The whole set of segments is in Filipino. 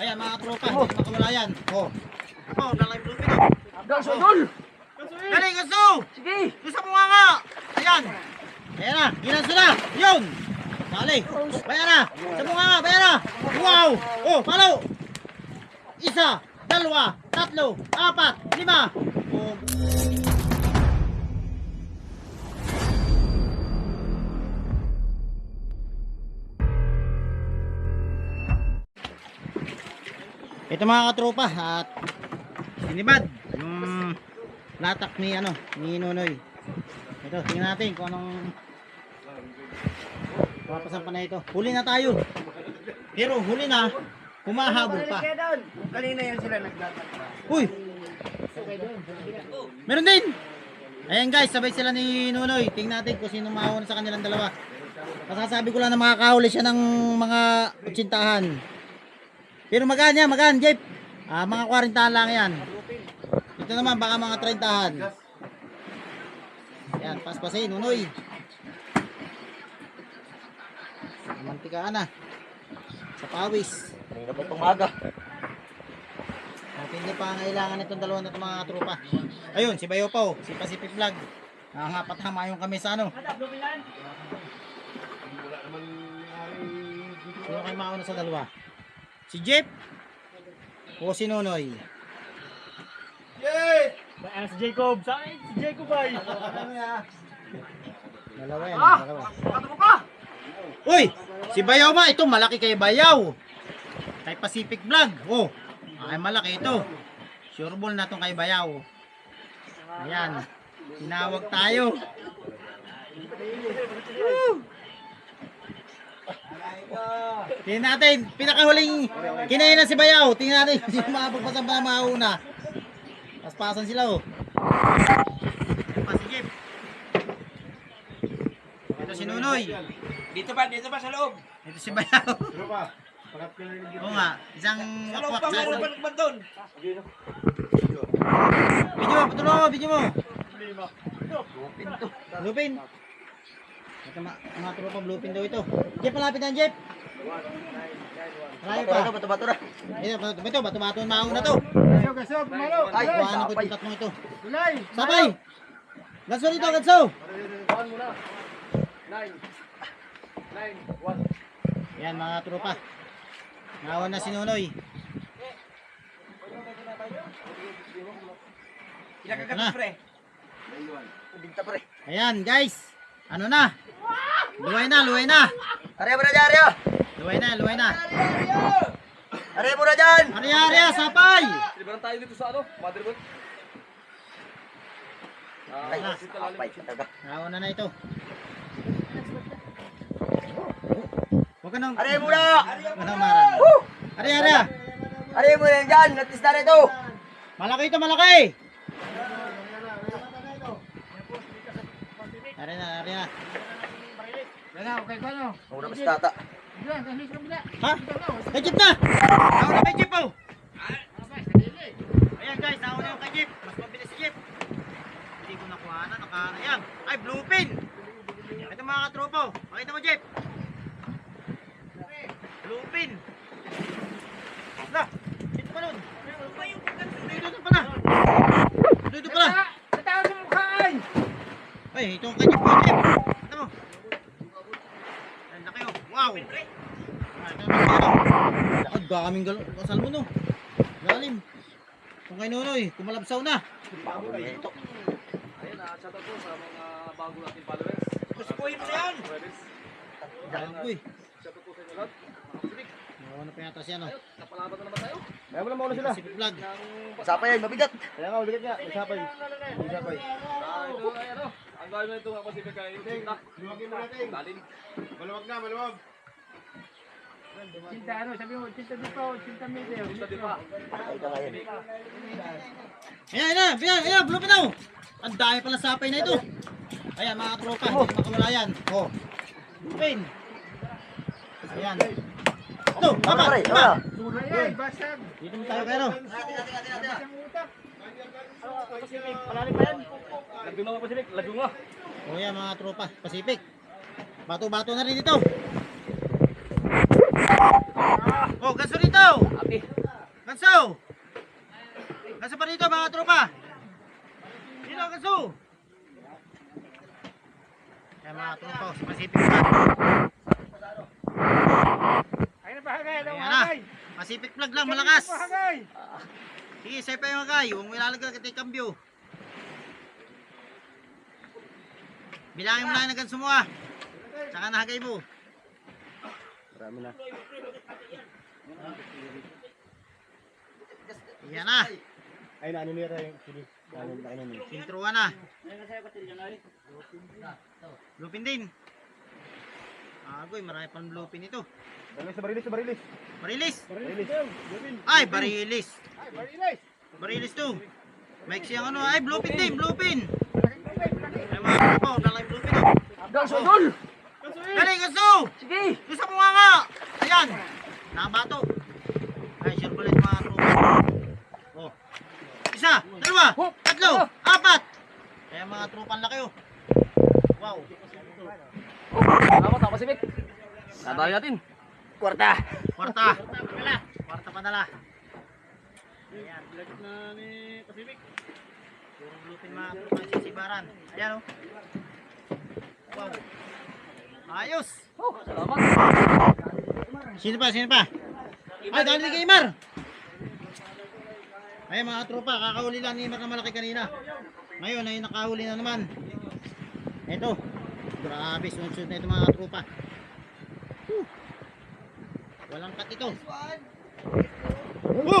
Ayan mga tropa, hindi makawala yan. Oh. Oh, nalay blue pin. Gas, idol! Dali, gusto! Sige! Gusto mo nga nga! Ayan! Ayan na, ginanso na! Yun! Dali! Bayan na! Sa mo nga nga, bayan na! Wow! Oh, palo! Isa, dalawa, tatlo, apat, lima! Oh. Ito mga katropa at sinibad yung latak ni ano ni Nonoy. Ito, tingnan natin kung anong papasan pa na ito. Huli na tayo. Pero huli na, humahabol pa. Kanina yan sila nagdatak. Uy! Meron din! Ayan guys, sabay sila ni Nunoy. Tingnan natin kung sino mahawan sa kanilang dalawa. Masasabi ko lang na makakahuli siya ng mga utsintahan. Pero magaan yan, magaan, Jeep. Ah, mga 40 lang yan. Ito naman, baka mga 30-han. Yan, paspasin, Nunoy. Mantikaan na. Sa pawis. Kanina pa tumaga. At hindi pa kailangan itong dalawa na mga tropa. Ayun, si Bayo Pao, si Pacific Vlog. Nangangapat hama yung kami sa ano. Sino kayo mauna sa dalawa? Si Jeep o si Nonoy? Ano si Jacob? Sa akin, si Jacob ay. Dalawa yan, Ah! dalawa. Kato pa! Uy! Si Bayaw ba? Ito, malaki kay Bayaw. Kay Pacific Vlog. Oh, ay malaki ito. Sure ball na itong kay Bayaw. Ayan. Tinawag tayo. Woo! Tingnan natin, pinakahuling kinain na si Bayaw. Tingnan natin kung sino makapagpasan pa na mauna. Paspasan sila oh. Pasigip. Ito si Nunoy. Dito ba? Dito ba sa loob? Ito si Bayaw. Oo nga, isang Sa loob akwak pa, sa meron pa naman doon. Video mo, patuloy mo, video mo. Lupin. Ito ma mga tropa bluepin daw ito. Jeep, malapit na Jeep. Malayo pa. Bato, bato na. Ito, bato, bato, bato, bato, mauna to. Gasog, gasog, malo. Ay, Kuhanin ko sapay. yung tatlong ito. Tulay. Sabay! Gatso dito, gatso! Yan mga tropa. Nawan na si Nunoy. Ilang? Binta, pre. Ayan guys. Ano na? Luway na, luway na. Arya mo na dyan, Arya! Luway na, luway na. Arya mo na dyan! Ari, ari, sapay! Libaran tayo dito sa ano, motherboard. Ah, Ay, sapay talaga. Nawan na na ito. Huwag ka nang... Arya mo na! Huwag ka nang marang. Ari, ari. Arya mo na dyan! Natis na rito! Malaki ito, malaki! Ari na, ari na. Wala, okay ko ano. Una mas tata. Ha? Kay Jeep na! Nauna na kay Jeep oh! Ayan guys, nauna yung kay Jeep. Mas mabilis si Jeep. Hindi ko nakuha na, naka... Ayan! Ay, blue pin! Ito mga katropo. Pakita mo Jeep. Blue pin. Na! Dito pa nun. Dito pa na. Dito pa na. Natawa sa mukha ay. Ay, ito ang. Kay Jeep. Ito mo. Ay, laki oh. Wow! Ano. Ang daming galo. Kasal mo no. Lalim. Kung kay Nonoy, kumalabsaw na. Na ito. ayun na, shout out po sa mga bago nating followers. Kuspuhin mo yan! Followers. Gagoy. Shout out po sa inyo lahat. Na pa yata siya no. Napalaban na naman tayo. Kaya mo na mauna sila. Pacific Vlog. Yan, mabigat. Kaya nga, uligat nga. Masapay. Masapay. Ah, ito ay ano, ang gawin na ito nga Pacific ay Cinta. Lalim. Maluwag na, maluwag. Cinta ano, sabi mo, cinta dito, cinta meter. Cinta di pa. Ay, ka ngayon. Ayan, ayan, ayan, ayan, blue pinaw. Ang dami pala sapay na ito. Ayan, mga tropa, hindi makawala yan. Oh, pin. Ayan. Ito, Tama, tama, pre. tama. Tama. Ay, basag. Dito mo tayo kayo. Isang utak. Malalim pa yan. Lagyo nga Pacific, lagyo nga. O yan, mga tropa, Pacific. Bato-bato na rin ito. Oh, gaso dito. eh. Ganso! Ganso pa dito mga tropa! Dito, Ganso! Yan mga tropa, si Pacific Vlog. Ayun na bahagay. Na. bahagay. Pacific Vlog lang, malakas! Sige, say pa yung agay. Huwag mo ilalagay ka tayo kambyo. Bilangin mo lang na ganso mo ah. Tsaka nahagay mo. Marami na. Yan na. Ay, naano nira yung sili. Ano na ano nila. Intruan na. Lupin din. Agoy, marami pang lupin ito. Barilis, sa barilis. Marilis. Barilis. Ay, barilis. Ay, barilis. Barilis to. Mike siyang ano. Ay, bluepin din, bluepin. Ay, Ganso, idol! Dali, gaso! Sige! Gusto mo nga nga! Ayan! Nakabato. Ay, sure ulit mga tropa. Oh. Isa, dalawa, tatlo, apat! Kaya mga tropa ang laki oh. Wow. Salamat, ako Pacific. Nadali natin. Kwarta. Kwarta. Kwarta padala. Ayan. na ni Pacific. Puro bluepin mga tropa si Sibaran. Ayan oh. Wow. Ayos. Oh, salamat. Sino pa? Sino pa? Ay, dali ni Gamer! Ay, mga tropa, kakahuli lang ni Imar na malaki kanina. Ngayon ay nakahuli na naman. Ito. Grabe, sunod-sunod na ito mga tropa. Whew. Walang cut ito. Woo!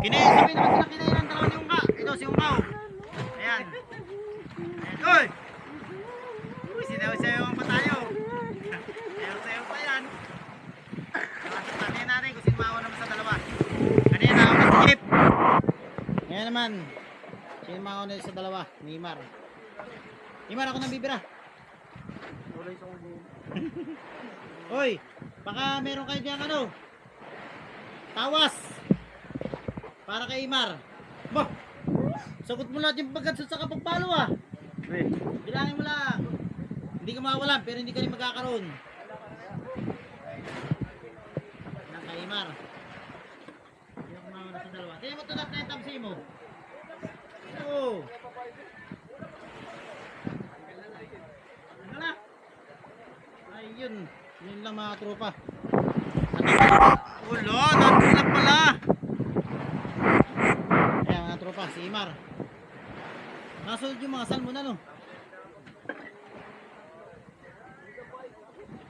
Kinaya, sabi naman sila kinaya ng dalawa ni. Ito si oh. Ayan. Ayan. Uy! Uy, sinaw-sayaw pa tayo. Sayaw-sayaw pa yan. Tatin natin kung sino mauna naman sa dalawa. Kanina ako sa jeep. Ngayon naman. Sino mauna sa dalawa? Ni Imar. Imar ako nang bibira. Hoy, baka meron kayo diyan ano? Tawas. Para kay Imar. Bah! Sagot mo lahat yung pagkat sa kapagpalo ah. Bilangin mo lang. Hindi ka mawawalan pero hindi ka rin magkakaroon. Nang kaimar. Hindi ako mawawalan sa dalawa. Tingnan mo tulad na yung tamsi mo. Oo. Ano? Ayun. Yun lang mga tropa. Ulo, nandun lang pala. Tropa, si Imar. Nasunod yung mga salmon ano.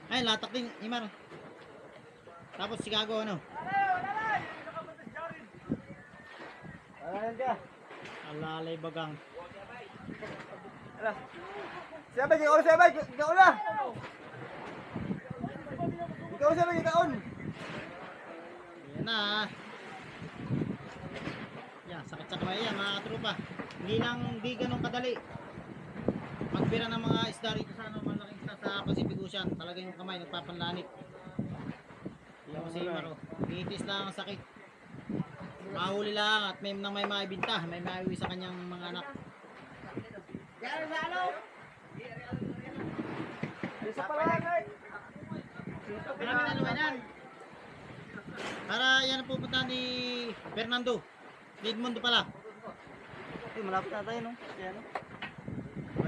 Ay, latak din, Imar. Tapos Chicago ano. Alalay bagang. Sabay, ikaw sabay, ikaw na. Ikaw sabay, ikaw. Ayan na. ah. Yan, sakit sa kamay yan mga katropa. Hindi lang, hindi ganun kadali. Magbira ng mga isda rito sa ano, malaking isda sa Pacific Ocean. Talaga yung kamay, nagpapanlanit. Yung kasi maro. Titis lang ang sakit. Mahuli lang at may nang may maibinta, may maiwi sa kanyang mga anak. Isa pa lang. Marami na naman yan. Para yan ang pupunta ni Fernando. Lidmondo pala. Uy, malapit na tayo, no? Kaya, no?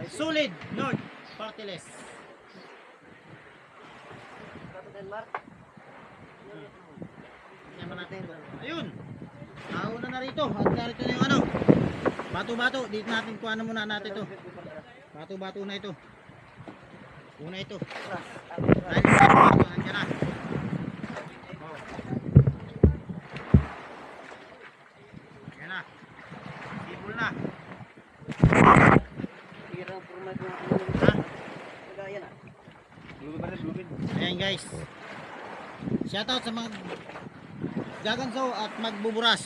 Solid North Partiless. Yan mo natin. Ayun. Nauna na rito. At narito na yung ano. Bato-bato. Dito natin kuha na muna natin to. Bato-bato na ito. Una ito. Dahil sa bato, nandiyan na. Oh. Yan na. Sibol na. Tira ang format ng Ha? Kagaya na. Lupin. Ayan guys. Shoutout sa mga gagansaw at magbuburas.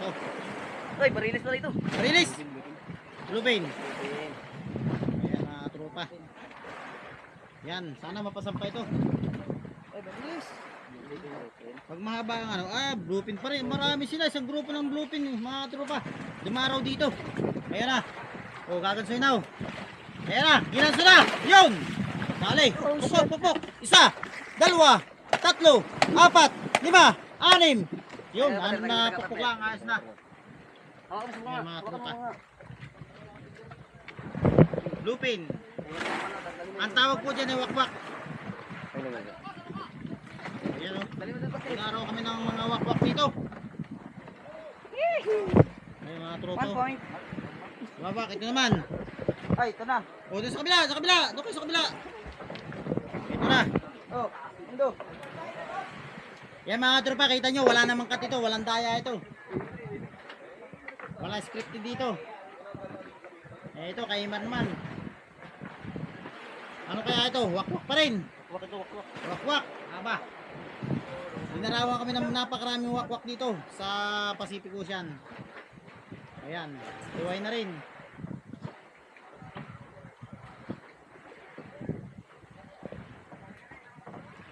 Ito. Ay, barilis na rito. Release! Lubin. Ayan mga tropa. Yan, sana mapasampa ito. Ay, barilis. Pag mahaba ang ano, ah, bluepin pa rin. Marami sila, isang grupo ng bluepin mga tropa. Dumaraw dito. Ayan na. O, gagansoy na. oh. Ayan na, ginanso na. Yun! Dali, pupok, pupok. Isa, dalawa, tatlo, apat, lima, anim. Yun, pare, na pare. lang, ayos na. Ayan, mga tropa. ano, mo. Ang tawag po dyan ay wakwak. Ayan o. Patrick. Pinaraw kami ng mga wakwak dito. Ay mga tropo. One point. Wabak, ito naman. Ay, ito na. O, doon sa kabila, sa kabila. Doon kayo sa kabila. Ito na. Oh, Indo. Yan mga tropa, kita nyo, wala namang cut ito, walang daya ito. Wala scripted dito. Eh ito, kay Iman naman. Ano kaya ito? Wakwak pa rin. Wak ito, wak, wak. Wakwak. Aba. Dinarawan kami ng napakaraming wakwak dito sa Pacific Ocean. Ayan, iway na rin.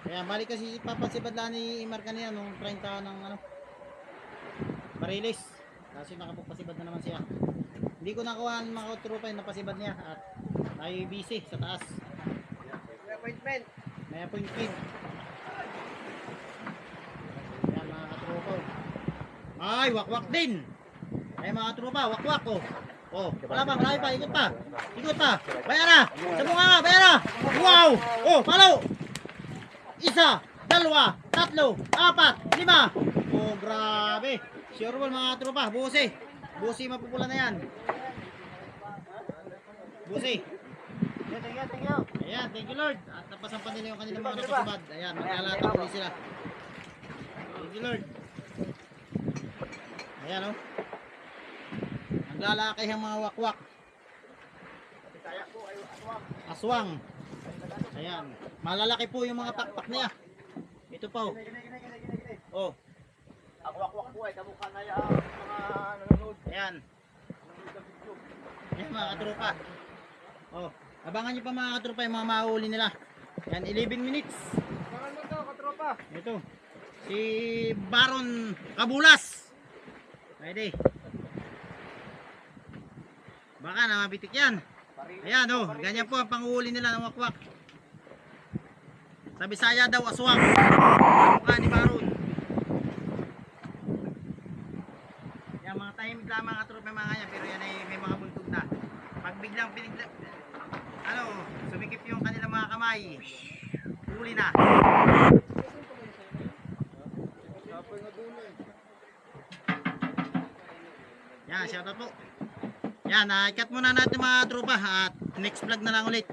Ayan, balik kasi papasibadla ni Imar kanina nung 30 ng ano, Marilis. Kasi nakapagpasibad na naman siya. Hindi ko nakuha ng mga tropa yung napasibad niya at tayo busy sa taas. May appointment. May appointment. Ayan mga katropa. Ay, wakwak din. Ay mga tropa, wakwak oh. Oh, wala pa, marami pa, ikot pa. Ikot pa. Bayan na. Sa mukha nga, bayan na. Wow. Oh, palo. Isa, dalawa, tatlo, apat, lima. Oh, grabe. Sure ball mga tropa, busi. Busi mapupula na yan. Busi. Thank you, thank you. Ayan, thank you Lord. At napasampan nila yung kanilang mga napasubad. Ayan, maglalata ulit sila. Thank you Lord. Ayan oh. Naglalakay ang mga wakwak. Aswang. Ayan. Malalaki po yung mga pakpak niya. Ito po. Oh. Akwak-wak po ay kamukha na yung mga nanonood. Ayan. Ayan mga katropa. Oh. Abangan nyo pa mga katropa yung mga mahuli nila. Ayan, 11 minutes. Pangal mo to, katropa. Ito. Si Baron Kabulas. Pwede. Baka na mabitik yan. Ayan oh, ganyan po ang panguhuli nila ng wakwak. Sa Bisaya daw aswang. Ang mukha ni Baron. Yan mga tahimik lamang at tropa mga yan pero yan ay may mga buntog na. Pag biglang pinigla ano, sumikip yung kanilang mga kamay. Huli na. Yan, shoutout po. Yan, uh, ikat muna natin mga tropa at next vlog na lang ulit.